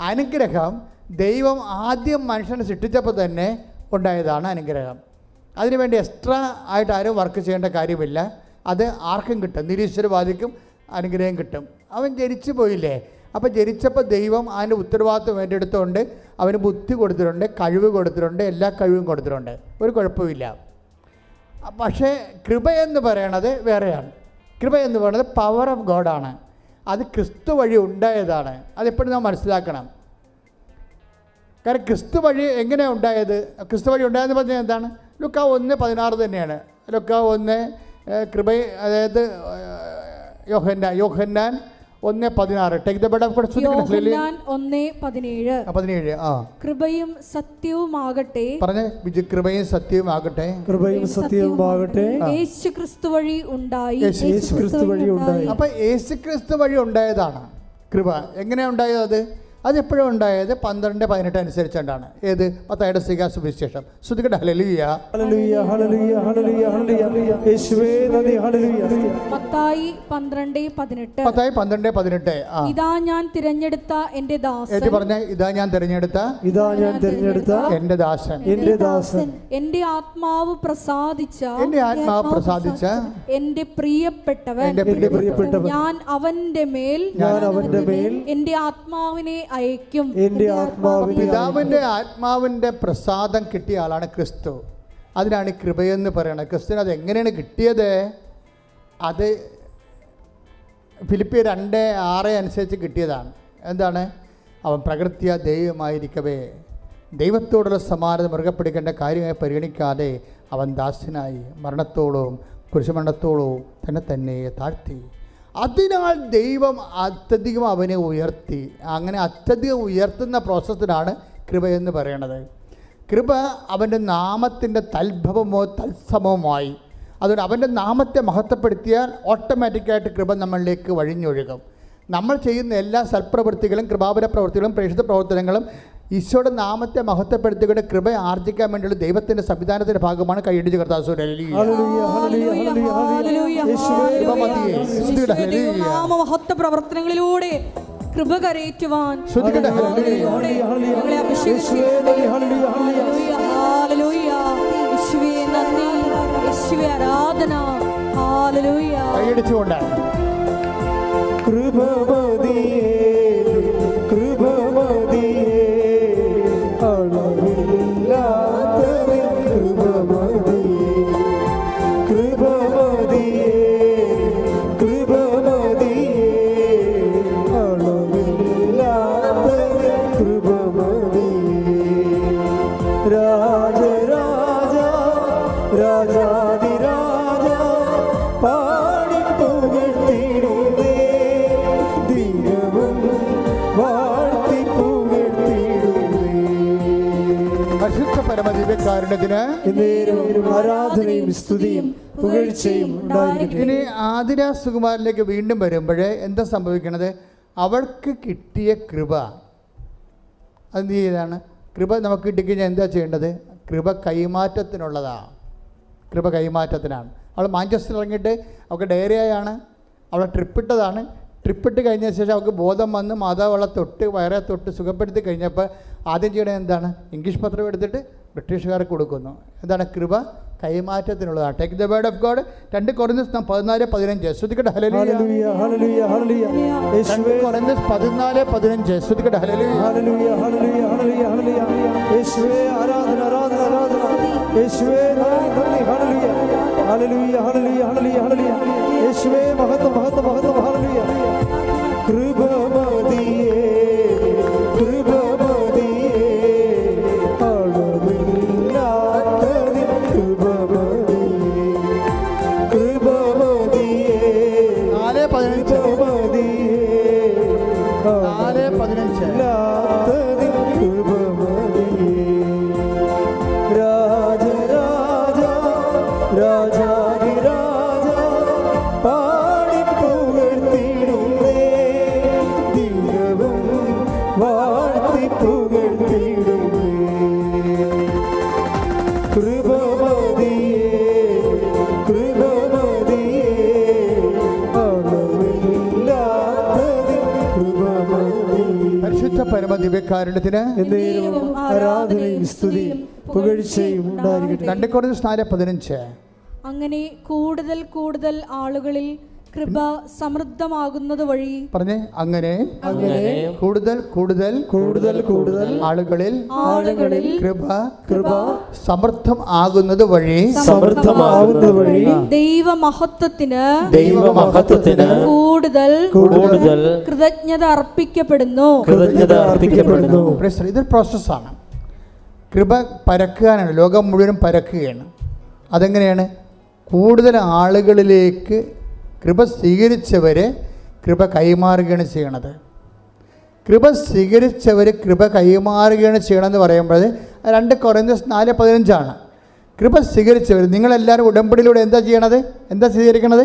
അനുഗ്രഹം ദൈവം ആദ്യം മനുഷ്യനെ സൃഷ്ടിച്ചപ്പോൾ തന്നെ ഉണ്ടായതാണ് അനുഗ്രഹം. അതിനുവേണ്ടി എക്സ്ട്രാ ആയിട്ട് ആരും വർക്ക് ചെയ്യേണ്ട കാര്യമില്ല. അത് ആർക്കും കിട്ടും. നിരീശ്വരവാദിക്കും അനുഗ്രഹം കിട്ടും. അവൻ ജനിച്ചു പോയില്ലേ? അപ്പോൾ ജനിച്ചപ്പോൾ ദൈവം അതിന്റെ ഉത്തരവാദിത്വം ഏറ്റെടുത്തുകൊണ്ട് അവന് ബുദ്ധി കൊടുത്തിട്ടുണ്ട് കഴിവ് കൊടുത്തിട്ടുണ്ട് എല്ലാ കഴിവും കൊടുത്തിട്ടുണ്ട്. ഒരു കുഴപ്പമില്ല പക്ഷേ കൃപ എന്ന് പറയണത് വേറെയാണ്. കൃപ എന്ന് പറയുന്നത് പവർ ഓഫ് ഗോഡാണ് അത് ക്രിസ്തു വഴി ഉണ്ടായതാണ്. അതെപ്പോഴും നാം മനസ്സിലാക്കണം. കാരണം ക്രിസ്തു വഴി എങ്ങനെ ഉണ്ടായത്? ക്രിസ്തു വഴി ഉണ്ടായെന്ന് പറഞ്ഞാൽ എന്താണ്? ലുക്ക ഒന്ന് പതിനാറ് തന്നെയാണ്. ലുക്ക ഒന്ന് കൃപ അതായത് യോഹന്നാൻ യോഹന്നാൻ ഒന്ന് പതിനാറ്. Take the bed of Yohannan ഒന്ന് പതിനേഴ്. പതിനേഴ്. ആ. കൃപയും സത്യവുമാകട്ടെ. പറഞ്ഞ ബിജു കൃപയും സത്യവും ആകട്ടെ കൃപയും സത്യവുമാകട്ടെ. യേശു ക്രിസ്തു വഴി ഉണ്ടായി. യേശു ക്രിസ്തു വഴി ഉണ്ടായി. അപ്പോൾ യേശു ക്രിസ്തു വഴി ഉണ്ടായതാണ് കൃപ. എങ്ങനെയാണ് ഉണ്ടായത് അത്? അതെപ്പോഴും ഉണ്ടായത്? പന്ത്രണ്ട് പതിനെട്ട് അനുസരിച്ചുകൊണ്ടാണ്. ഏത്? പത്തായുടെ സിക സുവിശേഷം ശ്രുതികട ഹലലിയ ഹല്ലേലൂയ. ഹല്ലേലൂയ ഹല്ലേലൂയ ഹല്ലേലൂയ യേശുവേ നന്ദി ഹല്ലേലൂയ. മത്തായി പന്ത്രണ്ട് പതിനെട്ട്. പത്തായി പന്ത്രണ്ട് പതിനെട്ട്. ഇതാ ഞാൻ തിരഞ്ഞെടുത്ത എന്റെ ദാസൻ. ഏറ്റു പറഞ്ഞ? ഇതാ ഞാൻ തിരഞ്ഞെടുത്ത? ഇതാ ഞാൻ തിരഞ്ഞെടുത്ത എന്റെ ദാസൻ. എന്റെ ദാസൻ. എന്റെ ആത്മാവ് പ്രസാദിച്ച എന്റെ ആത്മാവ് പ്രസാദിച്ച എന്റെ പ്രിയപ്പെട്ടവൻ. എന്റെ എന്റെ പ്രിയപ്പെട്ടവൻ. ഞാൻ അവന്റെ മേൽ ഞാൻ അവന്റെ മേൽ എന്റെ ആത്മാവിനെ അയക്കും. പിതാവിന്റെ ആത്മാവിനെ പിതാവിന്റെ ആത്മാവിന്റെ പ്രസാദം കിട്ടിയ ആളാണ് ക്രിസ്തു. അതിനാണ് ഈ കൃപയെന്ന് പറയുന്നത് ക്രിസ്തുവിന് അത് എങ്ങനെയാണ് കിട്ടിയത്? അത് ഫിലിപ്പി രണ്ട് ആറ് അനുസരിച്ച് കിട്ടിയതാണ്. എന്താണ്? അവൻ പ്രകൃത്യ ദൈവമായിരിക്കവേ. ദൈവത്തോടുള്ള സമാനത മുറുകെ പിടിക്കേണ്ട കാര്യമായി പരിഗണിക്കാതെ അവൻ ദാസ്യനായി മരണത്തോളവും കുരിശുമരണത്തോളവും തന്നെ തന്നെ താഴ്ത്തി. അതിനാൽ ദൈവം അത്യധികം അവനെ ഉയർത്തി. അങ്ങനെ അത്യധികം ഉയർത്തുന്ന പ്രോസസ്സിനാണ് എന്ന് പറയണത്. കൃപ അവന്റെ നാമത്തിന്റെ തൽഭവമോ തത്സമവുമായി. അതുകൊണ്ട് അവന്റെ നാമത്തെ മഹത്വപ്പെടുത്തിയാൽ ഓട്ടോമാറ്റിക്കായിട്ട് കൃപ നമ്മളിലേക്ക് വഴിഞ്ഞൊഴുകും. നമ്മൾ ചെയ്യുന്ന എല്ലാ സൽപ്രവൃത്തികളും കൃപാപര പ്രവൃത്തികളും പ്രേക്ഷിത പ്രവർത്തനങ്ങളും ഈശോയുടെ നാമത്തെ മഹത്വപ്പെടുത്തിക്കൊണ്ട് കൃപ ആർജിക്കാൻ വേണ്ടിയുള്ള ദൈവത്തിന്റെ സംവിധാനത്തിന്റെ ഭാഗമാണ് കൈയടിച്ച് കർത്താസൂര്യ ഹല്ലേലൂയ. ഹല്ലേലൂയ ഹല്ലേലൂയ ഹല്ലേലൂയ യേശുവേ പരിശുദ്ധ പരമദിവ്യകാരുണ്യത്തിന് ആരാധനയും സ്തുതിയും പുകഴ്ചയും ഇനി ആതിര സുകുമാരനിലേക്ക് വീണ്ടും വരുമ്പോഴേ എന്താ സംഭവിക്കണത്? അവൾക്ക് കിട്ടിയ കൃപ. അതെന്ത് ചെയ്താണ്? കൃപ നമുക്ക് കിട്ടിക്കഴിഞ്ഞാൽ എന്താ ചെയ്യേണ്ടത്? കൃപ കൈമാറ്റത്തിനുള്ളതാണ് കൃപ കൈമാറ്റത്തിനാണ്. അവൾ മാഞ്ചസ്റ്റർ ഇറങ്ങിയിട്ട് അവൾക്ക് ഡയറിയായാണ് അവളെ ട്രിപ്പിട്ടതാണ് ട്രിപ്പിട്ട് കഴിഞ്ഞ ശേഷം അവർക്ക് ബോധം വന്ന് മാതാവളെ തൊട്ട് വയറെ തൊട്ട് സുഖപ്പെടുത്തി കഴിഞ്ഞപ്പോൾ ആദ്യം ചെയ്യണത് എന്താണ്? ഇംഗ്ലീഷ് പത്രം എടുത്തിട്ട് ബ്രിട്ടീഷുകാർക്ക് കൊടുക്കുന്നു. എന്താണ് കൃപ? കൈമാറ്റത്തിനുള്ളതാണ്. Take the word of God രണ്ട് കുറഞ്ഞ പതിനാല് പതിനഞ്ച്. ശ്രദ്ധിക്കട്ടെ ഹലലിയ കുറഞ്ഞ പതിനാല് പതിനഞ്ച്. ശ്രദ്ധിക്കട്ടെ ഹലലിയ ഹല്ലേലൂയ ഹല്ലേലൂയ ഹല്ലേലൂയ. യേശുവേ മഹത്വം മഹത്വം മഹത്വം. ഹല്ലേലൂയ. Krüber. പരിശുദ്ധ പരമ ദിവ്യകാരുണ്യത്തിന് ആരാധനയും സ്തുതിയും പുകഴ്ചയും ഉണ്ടായിരിക്കട്ടെ. രണ്ട് സ്നാല പതിനഞ്ച്. അങ്ങനെ കൂടുതൽ കൂടുതൽ ആളുകളിൽ കൃപ സമൃദ്ധമാകുന്നത് വഴി പറഞ്ഞേ അങ്ങനെ അങ്ങനെ കൂടുതൽ കൂടുതൽ കൂടുതൽ കൂടുതൽ ആളുകളിൽ ആളുകളിൽ കൃപ കൃപ സമൃദ്ധം ആകുന്നത് വഴി സമൃദ്ധമാകുന്നത് വഴി ദൈവമഹത്വത്തിന് ദൈവമഹത്വത്തിന് കൂടുതൽ കൂടുതൽ കൃതജ്ഞത അർപ്പിക്കപ്പെടുന്നു. കൃതജ്ഞത അർപ്പിക്കപ്പെടുന്നു. ഇത്. ഇതൊരു പ്രോസസ്സാണ് കൃപ പരക്കുകയാണ് ലോകം മുഴുവനും പരക്കുകയാണ്. അതെങ്ങനെയാണ്? കൂടുതൽ ആളുകളിലേക്ക് കൃപ സ്വീകരിച്ചവരെ കൃപ കൈമാറുകയാണ് ചെയ്യണത്. കൃപ സ്വീകരിച്ചവർ കൃപ കൈമാറുകയാണ് ചെയ്യണമെന്ന് പറയുമ്പോൾ രണ്ട് കുറഞ്ഞ നാല് പതിനഞ്ചാണ്. കൃപ സ്വീകരിച്ചവർ നിങ്ങളെല്ലാവരും ഉടമ്പടിയിലൂടെ എന്താ ചെയ്യണത്? എന്താ സ്വീകരിക്കണത്?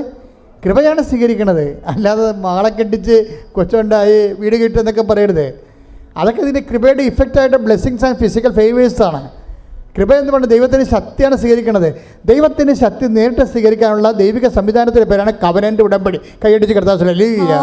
കൃപയാണ് സ്വീകരിക്കണത്. അല്ലാതെ മാള കെട്ടിച്ച് കൊച്ചുണ്ടായി വീട് കിട്ടുമെന്നൊക്കെ പറയരുത്. അതൊക്കെ ഇതിന്റെ കൃപയുടെ ഇഫക്റ്റായിട്ട് ബ്ലെസ്സിങ്സ് ആൻഡ് ഫിസിക്കൽ ഫേവേഴ്സാണ് കൃപ എന്ന് പറഞ്ഞാൽ ദൈവത്തിന്റെ ശക്തിയാണ് സ്വീകരിക്കുന്നത് ദൈവത്തിന്റെ ശക്തി നേരിട്ട് സ്വീകരിക്കാനുള്ള ദൈവിക സംവിധാനത്തിന്റെ പേരാണ് കവനന്റെ ഉടമ്പടി. കൈയടിച്ച് കിടത്താൻ ഹല്ലേലൂയ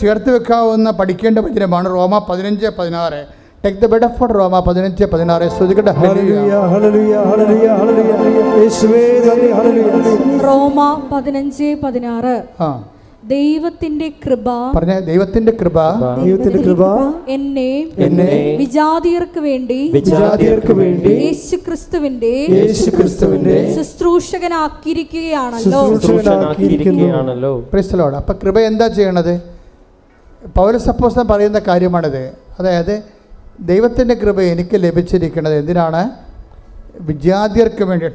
ചേർത്ത് വെക്കാവുന്ന പഠിക്കേണ്ട വചനമാണ് റോമ പതിനഞ്ച് പതിനാറ്. ടേക്ക് ദ ബെഡ് ഫോർ റോമ പതിനഞ്ച് പതിനാറ്. ശ്രദ്ധിക്കട്ടെ ഹല്ലേലൂയ. ഹല്ലേലൂയ ഹല്ലേലൂയ ഹല്ലേലൂയ യേശുവേ നന്ദി ഹല്ലേലൂയ. റോമ പതിനഞ്ച് പതിനാറ്. ആ. ദൈവത്തിന്റെ കൃപ പറഞ്ഞ ദൈവത്തിന്റെ കൃപ ദൈവത്തിന്റെ കൃപ എന്നെ എന്നെ വിജാതിയർക്ക് വേണ്ടി വിജാതിയർക്ക് വേണ്ടി യേശു ക്രിസ്തുവിന്റെ യേശു ക്രിസ്തുവിന്റെ ശുശ്രൂഷകനാക്കിയിരിക്കുകയാണല്ലോ ശുശ്രൂഷകനാക്കിയിരിക്കുകയാണല്ലോ ക്രിസ്തലോട് അപ്പോൾ കൃപ എന്താ ചെയ്യണത്? പൗരസപ്പോസ് പറയുന്ന കാര്യമാണിത്. അതായത് ദൈവത്തിന്റെ കൃപ എനിക്ക് ലഭിച്ചിരിക്കുന്നത് എന്തിനാണ്? വിദ്യാർത്ഥികർക്ക് വേണ്ടി.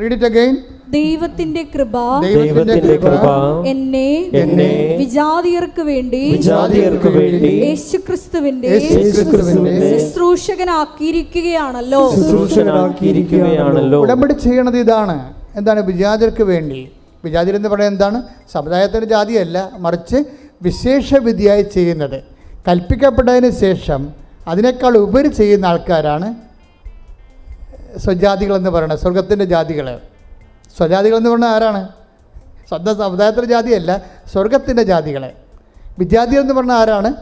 റീഡ് ഇറ്റ് അഗൈൻ ദൈവത്തിന്റെ കൃപ ദൈവത്തിന്റെ കൃപ എന്നെ എന്നെ വിജാതിയർക്ക് വേണ്ടി വിജാതിയർക്ക് വേണ്ടി യേശു ക്രിസ്തുവിന്റെ യേശുക്രിസ്തുവിന്റെ ശുശ്രൂഷകനാക്കിയിരിക്കുകയാണല്ലോ. ശുശ്രൂഷകനാക്കിയിരിക്കുകയാണല്ലോ. ഉടമ്പടി ചെയ്യണത് ഇതാണ്. എന്താണ് വിജാതിയർക്ക് വേണ്ടി? വിജാതിർ എന്ന് പറയുന്നത് എന്താണ്? സമുദായത്തിന്റെ ജാതിയല്ല. മറിച്ച് വിശേഷവിധിയായി ചെയ്യുന്നത്. കൽപ്പിക്കപ്പെട്ടതിന് ശേഷം അതിനേക്കാൾ ഉപരി ചെയ്യുന്ന ആൾക്കാരാണ് സ്വജാതികളെന്ന് പറയുന്നത്. സ്വർഗത്തിന്റെ ജാതികൾ സ്വജാതികളെന്ന് പറഞ്ഞാൽ ആരാണ്? സ്വന്തം സമുദായത്തിന്റെ ജാതിയല്ല സ്വർഗത്തിന്റെ ജാതികളെ. എന്ന് പറഞ്ഞാൽ ആരാണ്?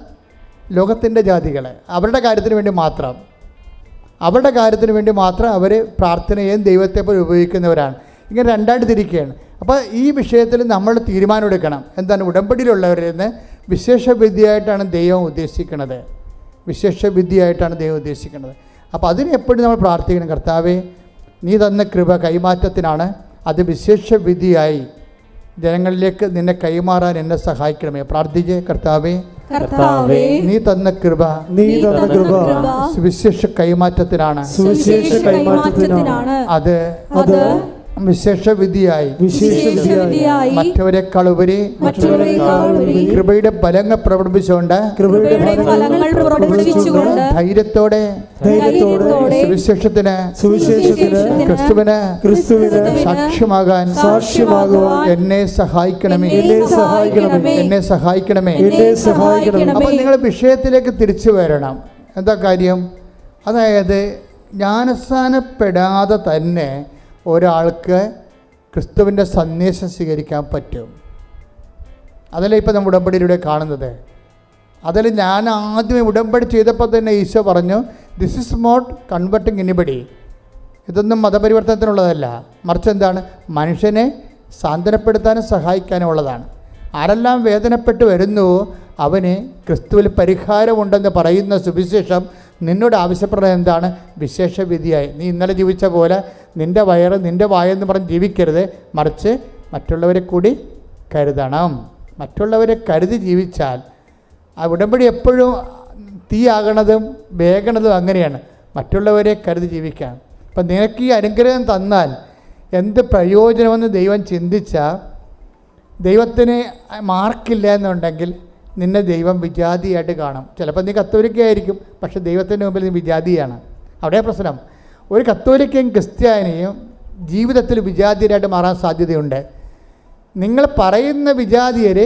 ലോകത്തിന്റെ ജാതികളെ. അവരുടെ കാര്യത്തിന് വേണ്ടി മാത്രം. അവരുടെ കാര്യത്തിന് വേണ്ടി മാത്രം അവർ പ്രാർത്ഥനയും ദൈവത്തെ പോലെ ഉപയോഗിക്കുന്നവരാണ്. ഇങ്ങനെ രണ്ടായിട്ട് തിരിക്കുകയാണ്. അപ്പോൾ ഈ വിഷയത്തിൽ നമ്മൾ തീരുമാനമെടുക്കണം എന്താണ് ഉടമ്പടിയിലുള്ളവരിൽ നിന്ന് വിശേഷ വിദ്യയായിട്ടാണ് ദൈവം ഉദ്ദേശിക്കുന്നത്. വിശേഷ വിദ്യയായിട്ടാണ് ദൈവം ഉദ്ദേശിക്കുന്നത്. അപ്പോൾ അതിന് എപ്പോഴും നമ്മൾ പ്രാർത്ഥിക്കണം. കർത്താവേ നീ തന്ന കൃപ കൈമാറ്റത്തിനാണ് അത് വിശേഷ വിധിയായി ജനങ്ങളിലേക്ക് നിന്നെ കൈമാറാൻ എന്നെ സഹായിക്കണമേ. പ്രാർത്ഥിച്ചേ കർത്താവേ കർത്താവേ നീ തന്ന കൃപ നീ തന്ന കൃപ സുവിശേഷ കൈമാറ്റത്തിനാണ്. സുവിശേഷ കൈമാറ്റത്തിനാണ്. അത് അത് വിശേഷ വിധിയായി വിശേഷ വിധിയായി വിശേഷവിധിയായി മറ്റവരെക്കാൾ ഉപരി കൃപയുടെ ഫലങ്ങൾ പ്രകടിപ്പിച്ചുകൊണ്ട് ധൈര്യത്തോടെ സുവിശേഷത്തിന് സുവിശേഷത്തിന് ക്രിസ്തുവിന് ക്രിസ്തുവിന് സാക്ഷ്യമാകാൻ സാക്ഷ്യമാകുവാൻ എന്നെ സഹായിക്കണമേ. എന്നെ സഹായിക്കണമേ. എന്നെ സഹായിക്കണമേ. എന്നെ സഹായിക്കണമേ. അപ്പോൾ നിങ്ങൾ വിഷയത്തിലേക്ക് തിരിച്ചു വരണം. എന്താ കാര്യം? അതായത് ജ്ഞാനസ്ഥാനപ്പെടാതെ തന്നെ ഒരാൾക്ക് ക്രിസ്തുവിന്റെ സന്ദേശം സ്വീകരിക്കാൻ പറ്റും. അതല്ലേ ഇപ്പോൾ നമ്മൾ ഉടമ്പടിയിലൂടെ കാണുന്നത്? അതിൽ ഞാൻ ആദ്യമേ ഉടമ്പടി ചെയ്തപ്പോൾ തന്നെ ഈശോ പറഞ്ഞു this is not converting anybody ഇതൊന്നും മതപരിവർത്തനത്തിനുള്ളതല്ല. മറിച്ച് എന്താണ്? മനുഷ്യനെ സാന്ത്വനപ്പെടുത്താനും സഹായിക്കാനും ഉള്ളതാണ്. ആരെല്ലാം വേദനപ്പെട്ട് വരുന്നുവോ അവന് ക്രിസ്തുവിൽ പരിഹാരമുണ്ടെന്ന് പറയുന്ന സുവിശേഷം നിന്നോട് ആവശ്യപ്പെടുന്നത് എന്താണ്? വിശേഷവിധിയായി. നീ ഇന്നലെ ജീവിച്ച പോലെ നിന്റെ വയറ് നിന്റെ വായെന്ന് പറഞ്ഞ് ജീവിക്കരുത്. മറിച്ച് മറ്റുള്ളവരെ കൂടി കരുതണം. മറ്റുള്ളവരെ കരുതി ജീവിച്ചാൽ ആ ഉടമ്പടി എപ്പോഴും തീയാകണതും വേഗണതും അങ്ങനെയാണ്. മറ്റുള്ളവരെ കരുതി ജീവിക്കാം. അപ്പം നിനക്ക് ഈ അനുഗ്രഹം തന്നാൽ എന്ത് പ്രയോജനമെന്ന് ദൈവം ചിന്തിച്ചാൽ ദൈവത്തിന് മാർക്കില്ല എന്നുണ്ടെങ്കിൽ നിന്നെ ദൈവം വിജാതിയായിട്ട് കാണും. ചിലപ്പോൾ നീ കത്തോലിക്കയായിരിക്കും പക്ഷെ ദൈവത്തിന്റെ മുമ്പിൽ നീ വിജാതിയാണ്. അവിടെ പ്രശ്നം. ഒരു കത്തോലിക്കയും ക്രിസ്ത്യാനിയും ജീവിതത്തിൽ വിജാതിയരായിട്ട് മാറാൻ സാധ്യതയുണ്ട്. നിങ്ങൾ പറയുന്ന വിജാതിയർ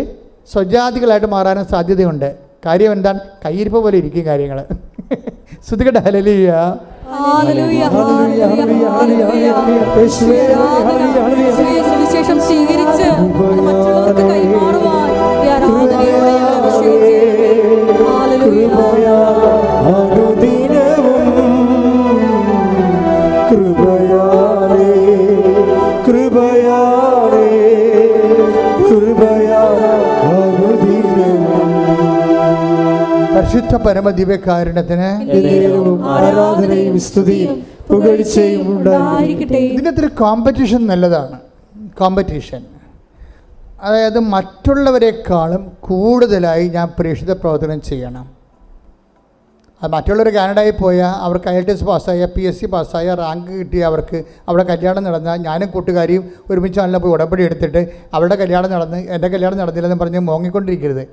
സ്വജാതികളായിട്ട് മാറാനും സാധ്യതയുണ്ട്. കാര്യം എന്താണ്? കയ്യിരിപ്പ് പോലെ ഇരിക്കും കാര്യങ്ങൾ ഹലലിയ സുവിശേഷം സ്വീകരിച്ച് മറ്റുള്ളവർക്ക് കൈമാറുവാൻ ആരാധനയോടെ അഭിഷേകിച്ചു. പരിശുദ്ധ പരമദിവ്യകാരുണ്യത്തിന് എന്നേരവും ആരാധനയും സ്തുതിയും പുകഴ്ചയും ഇതിനകത്തൊരു കോമ്പറ്റീഷൻ നല്ലതാണ്. കോമ്പറ്റീഷൻ അതായത് മറ്റുള്ളവരെക്കാളും കൂടുതലായി ഞാൻ പ്രേക്ഷിത പ്രവർത്തനം ചെയ്യണം. അത് മറ്റുള്ളവർ കാനഡയിൽ പോയാൽ അവർക്ക് ഐ എൽ ടി എസ് പാസ്സായ പി എസ് സി പാസ്സായ റാങ്ക് കിട്ടിയ അവർക്ക് അവിടെ കല്യാണം നടന്നാൽ ഞാനും കൂട്ടുകാരിയും ഒരുമിച്ച് നല്ല പോയി ഉടമ്പടി എടുത്തിട്ട് അവളുടെ കല്യാണം നടന്ന് എന്റെ കല്യാണം നടന്നില്ലെന്ന് പറഞ്ഞ് മോങ്ങിക്കൊണ്ടിരിക്കരുത്.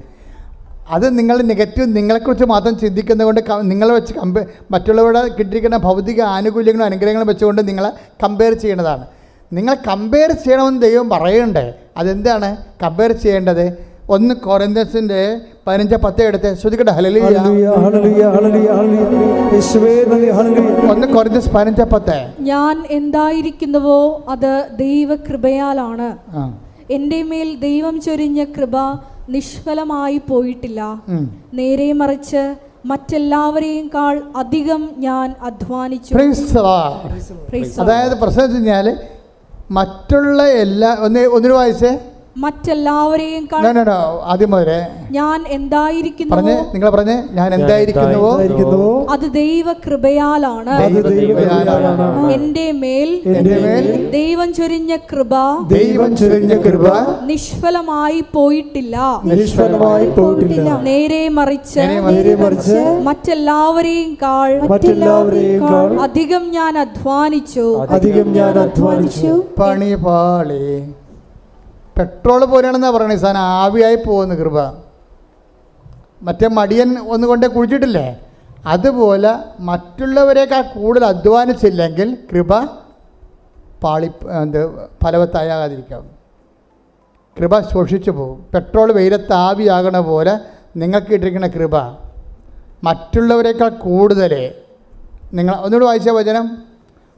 അത് നിങ്ങൾ നെഗറ്റീവ് നിങ്ങളെക്കുറിച്ച് മാത്രം ചിന്തിക്കുന്നതുകൊണ്ട് കൊണ്ട് നിങ്ങളെ വെച്ച് കമ്പ മറ്റുള്ളവരുടെ കിട്ടിയിരിക്കുന്ന ഭൗതിക ആനുകൂല്യങ്ങളും അനുഗ്രഹങ്ങളും വെച്ചുകൊണ്ട് നിങ്ങളെ കമ്പയർ ചെയ്യേണ്ടതാണ് നിങ്ങൾ കമ്പയർ ചെയ്യണമെന്ന് ദൈവം പറയണ്ടേ? അതെന്താണ്? കമ്പയർ ചെയ്യേണ്ടത്? ഒന്ന് കൊറിന്തസിന്റെ പതിനഞ്ച് പത്ത് എടുത്ത് ശ്രുതിക്കട്ടെ ഹല്ലേലൂയ ഒന്ന് കൊറിന്തസ് പതിനഞ്ച് പത്ത്. ഞാൻ എന്തായിരിക്കുന്നുവോ അത് ദൈവകൃപയാലാണ്. കൃപയാലാണ് എന്റെ മേൽ ദൈവം ചൊരിഞ്ഞ കൃപ നിഷ്ഫലമായി പോയിട്ടില്ല. നേരെ മറിച്ച് മറ്റെല്ലാവരെയും കാൾ അധികം ഞാൻ അധ്വാനിച്ചു. അതായത് പ്രശ്നം വെച്ച് കഴിഞ്ഞാൽ മറ്റുള്ള എല്ലാ ഒന്ന് ഒന്നിനു വായിച്ചേ. മറ്റെല്ലാവരെയും കാൾ No, no, no. ആദ്യം മുതലേ ഞാൻ എന്തായിരിക്കുന്നു? പറഞ്ഞ് നിങ്ങൾ പറഞ്ഞേ ഞാൻ എന്തായിരിക്കുന്നുവോ അത് ദൈവകൃപയാലാണ്. അത് ദൈവകൃപയാലാണ്. എന്റെ മേൽ ദൈവം ചൊരിഞ്ഞ കൃപ ദൈവം ചൊരിഞ്ഞ കൃപ നിഷ്ഫലമായി പോയിട്ടില്ല. നിഷ്ഫലമായി പോയിട്ടില്ല. നേരെ മറിച്ച് നേരെ മറിച്ച് മറ്റെല്ലാവരെയും കാൾ മറ്റെല്ലാവരെയും കാൾ അധികം ഞാൻ അധ്വാനിച്ചു. അധികം ഞാൻ അധ്വാനിച്ചു. പണി പാളി പെട്രോൾ പോലെയാണെന്നാണ് പറയണേ സാധനം ആവിയായി പോകുന്ന കൃപ. മറ്റേ മടിയൻ ഒന്ന് കൊണ്ടേ കുഴിച്ചിട്ടില്ലേ? അതുപോലെ മറ്റുള്ളവരെക്കാൾ കൂടുതൽ അധ്വാനിച്ചില്ലെങ്കിൽ കൃപ പാളി എന്ത് ഫലവത്തായാകാതിരിക്കാം. കൃപ ശോഷിച്ചു പോകും. പെട്രോൾ വെയിലത്ത് ആവിയാകണ പോലെ നിങ്ങൾക്ക് ഇട്ടിരിക്കുന്ന കൃപ മറ്റുള്ളവരെക്കാൾ കൂടുതൽ നിങ്ങൾ ഒന്നുകൂടി വായിച്ച വചനം.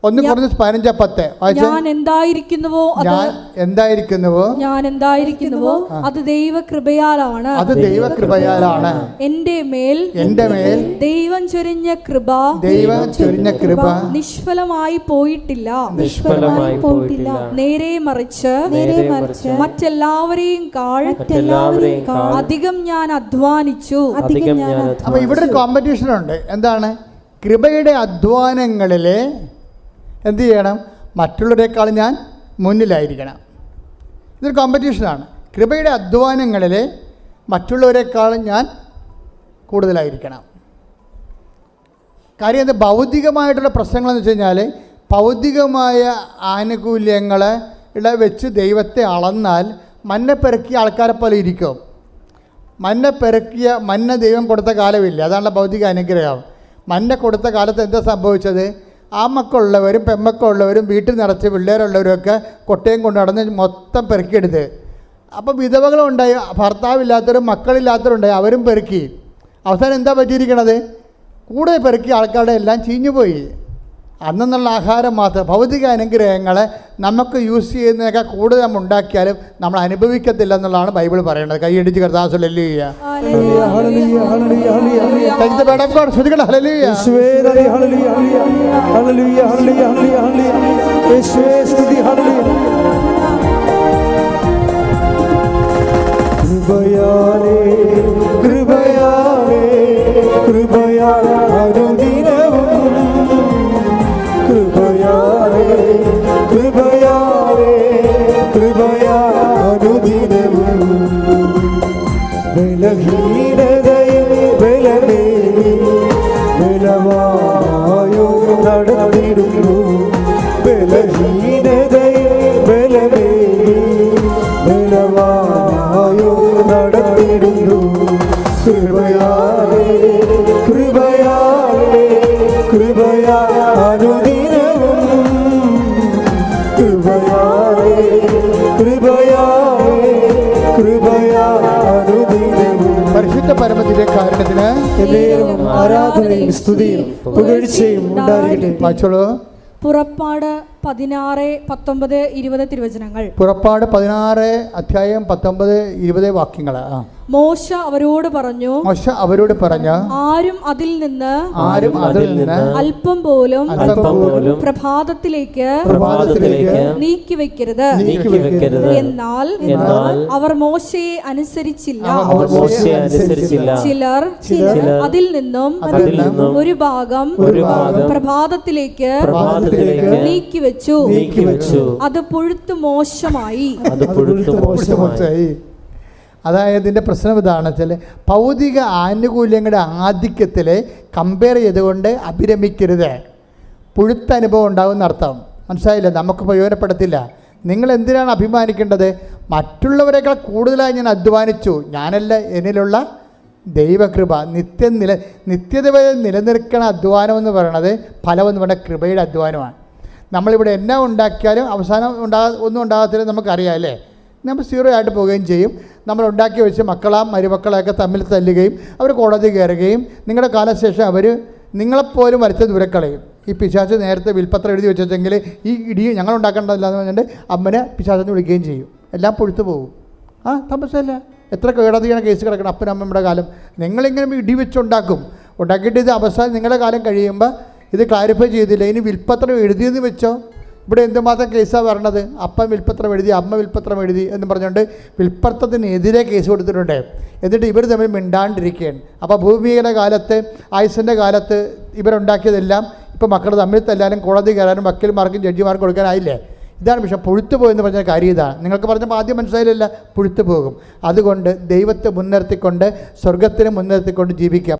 ഒന്ന് കുറഞ്ഞ പതിനഞ്ച പത്ത്. ഞാൻ എന്തായിരിക്കുന്നുവോ ഞാൻ എന്തായിരിക്കുന്നുവോ? ഞാൻ എന്തായിരിക്കുന്നുവോ? അത് ദൈവ കൃപയാലാണ് അത് ദൈവ കൃപയാലാണ് എന്റെ മേൽ എന്റെ മേൽ ദൈവം ചൊരിഞ്ഞ കൃപ ദൈവം ചൊരിഞ്ഞ കൃപ നിഷ്ഫലമായി പോയിട്ടില്ല. നിഷ്ഫലമായി പോയിട്ടില്ല. നേരെ മറിച്ച് നേരെ മറിച്ച് മറ്റെല്ലാവരെയും കാഴ്ചെല്ലാവരെയും മറ്റെല്ലാവരെയും അധികം ഞാൻ അധ്വാനിച്ചു. അധികം ഞാൻ അപ്പൊ ഇവിടെ ഒരു കോമ്പറ്റീഷൻ ഉണ്ട്. എന്താണ്? കൃപയുടെ അധ്വാനങ്ങളിൽ എന്ത് ചെയ്യണം? മറ്റുള്ളവരെക്കാൾ ഞാൻ മുന്നിലായിരിക്കണം. ഇതൊരു കോമ്പറ്റീഷനാണ് കൃപയുടെ അധ്വാനങ്ങളിൽ മറ്റുള്ളവരെക്കാളും ഞാൻ കൂടുതലായിരിക്കണം. കാര്യം എന്ത് ഭൗതികമായിട്ടുള്ള പ്രശ്നങ്ങളെന്ന് വെച്ച് കഴിഞ്ഞാൽ ഭൗതികമായ ഇവിടെ വെച്ച് ദൈവത്തെ അളന്നാൽ മന്ന പെറുക്കിയ ആൾക്കാരെ പോലെ ഇരിക്കും. മന്ന പെറുക്കിയ മന്ന ദൈവം കൊടുത്ത കാലമില്ല. അതാണ് ഭൗതിക അനുഗ്രഹം. മന്ന കൊടുത്ത കാലത്ത് എന്താ സംഭവിച്ചത്? ആ പെമ്മക്കുള്ളവരും വീട്ടിൽ നിറച്ച് പിള്ളേരുള്ളവരൊക്കെ കൊട്ടയും കൊണ്ട് നടന്ന് മൊത്തം പെറുക്കിയെടുത്ത്. അപ്പോൾ വിധവകളുണ്ടായി ഭർത്താവില്ലാത്തവരും മക്കളില്ലാത്തവരുണ്ടായി അവരും പെറുക്കി. അവസാനം എന്താ പറ്റിയിരിക്കണത്? കൂടെ പെറുക്കിയ ആൾക്കാരുടെ എല്ലാം ചീഞ്ഞുപോയി. അന്നെന്നുള്ള ആഹാരം മാത്രം ഭൗതിക അനുഗ്രഹങ്ങളെ നമുക്ക് യൂസ് ചെയ്യുന്നതൊക്കെ കൂടുതൽ നമ്മൾ ഉണ്ടാക്കിയാലും നമ്മൾ അനുഭവിക്കത്തില്ല എന്നുള്ളതാണ് ബൈബിൾ പറയുന്നത്. കൈയടിച്ച് ഹല്ലേലൂയ. ഹല്ലേലൂയ അനുദിനവും കൃപയാലേ കൃപയാലേ കൃപയാ അനുദിനവും പരിശുദ്ധ പരമത്തിന്റെ കാരണത്തിന് എന്നേരവും ആരാധനയും സ്തുതിയും പുകഴ്ചയും ഉണ്ടായിരിക്കട്ടെ. വായിച്ചോളൂ. പുറപ്പാട് പതിനാറ് പത്തൊമ്പത് ഇരുപത് തിരുവചനങ്ങൾ. പുറപ്പാട് പതിനാറ് അധ്യായം പത്തൊമ്പത് ഇരുപത് വാക്യങ്ങൾ ആ. മോശ അവരോട് പറഞ്ഞു മോശ അവരോട് പറഞ്ഞു ആരും അതിൽ നിന്ന് ആരും അതിൽ നിന്ന് അല്പം പോലും പ്രഭാതത്തിലേക്ക് പ്രഭാതത്തിലേക്ക് നീക്കി വെക്കരുത് നീക്കി വെക്കരുത് എന്നാൽ അവർ മോശയെ അനുസരിച്ചില്ല. അവർ മോശയെ അനുസരിച്ചില്ല. ചിലർ അതിൽ നിന്നും അതിൽ നിന്നും ഒരു ഭാഗം ഒരു ഭാഗം പ്രഭാതത്തിലേക്ക് പ്രഭാതത്തിലേക്ക് നീക്കി വെച്ചു നീക്കി വെച്ചു അത് പുഴുത്തു മോശമായി. അത് പുഴുത്തു മോശമായി. അതായത് ഇതിന്റെ പ്രശ്നം ഇതാണ് വെച്ചാൽ ഭൗതിക ആനുകൂല്യങ്ങളുടെ ആധിക്യത്തിൽ കമ്പയർ ചെയ്തുകൊണ്ട് അഭിരമിക്കരുത്. പുഴുത്ത അനുഭവം ഉണ്ടാവും അർത്ഥം. മനസ്സിലായില്ല? നമുക്ക് പ്രയോജനപ്പെടുത്തില്ല നിങ്ങൾ എന്തിനാണ് അഭിമാനിക്കേണ്ടത്? മറ്റുള്ളവരെക്കാൾ കൂടുതലായി ഞാൻ അധ്വാനിച്ചു. ഞാനല്ല എന്നിലുള്ള ദൈവകൃപ. നിത്യം നില നിത്യത വരെ നിലനിൽക്കണ അധ്വാനം എന്ന് പറയണത് ഫലമെന്ന് പറയുന്ന കൃപയുടെ അധ്വാനമാണ്. നമ്മളിവിടെ എന്നാ ഉണ്ടാക്കിയാലും അവസാനം ഉണ്ടാ ഒന്നും ഉണ്ടാകത്തില്ല നമുക്കറിയാം അല്ലേ? നമ്മൾ സീറോ ആയിട്ട് പോവുകയും ചെയ്യും. നമ്മൾ ഉണ്ടാക്കി വെച്ച് മക്കളാം മരുമക്കളെയൊക്കെ തമ്മിൽ തല്ലുകയും അവർ കോടതി കയറുകയും നിങ്ങളുടെ കാലശേഷം അവർ നിങ്ങളെപ്പോലും വരച്ച ദൂരക്കളയും. ഈ പിശാച്ച് നേരത്തെ വിൽപ്പത്രം എഴുതി വെച്ചെങ്കിൽ ഈ ഇടി ഞങ്ങൾ ഉണ്ടാക്കേണ്ടതില്ല എന്ന് പറഞ്ഞിട്ട് അമ്മനെ പിശാച്ചെന്ന് വിളിക്കുകയും ചെയ്യും. എല്ലാം പൊഴുത്തു പോകും. ആ തമസല്ല എത്ര കേടതിയാണ് കേസ് കിടക്കണം അപ്പനും അമ്മയുടെ കാലം. നിങ്ങളിങ്ങനെ ഇടി വെച്ചുണ്ടാക്കും. ഉണ്ടാക്കിയിട്ട് ഇത് അവസാനം നിങ്ങളുടെ കാലം കഴിയുമ്പോൾ ഇത് ക്ലാരിഫൈ ചെയ്തില്ല? ഇനി വിൽപ്പത്രം എഴുതിയെന്ന് വെച്ചോ? ഇവിടെ എന്തുമാത്രം കേസാണ് വരണത്? അപ്പൻ വിൽപ്പത്രം എഴുതി അമ്മ വിൽപ്പത്രം എഴുതി എന്ന് പറഞ്ഞുകൊണ്ട് വിൽപ്പത്രത്തിനെതിരെ കേസ് കൊടുത്തിട്ടുണ്ട്. എന്നിട്ട് ഇവർ തമ്മിൽ മിണ്ടാണ്ടിരിക്കുകയാണ്. അപ്പോൾ ഭൂമിയുടെ കാലത്ത് ആയുസിന്റെ കാലത്ത് ഇവരുണ്ടാക്കിയതെല്ലാം ഇപ്പോൾ മക്കൾ തമ്മിൽ തല്ലാനും കോടതി കയറാനും വക്കീൽമാർക്കും ജഡ്ജിമാർക്കും കൊടുക്കാനായില്ലേ? ഇതാണ് പക്ഷേ പുഴുത്തു പോയെന്ന് പറഞ്ഞ കാര്യം ഇതാണ്. നിങ്ങൾക്ക് പറഞ്ഞപ്പോൾ ആദ്യം മനസ്സിലായില്ല പുഴുത്തു പോകും. അതുകൊണ്ട് ദൈവത്തെ മുൻനിർത്തിക്കൊണ്ട് സ്വർഗത്തിനെ മുൻനിർത്തിക്കൊണ്ട് ജീവിക്കുക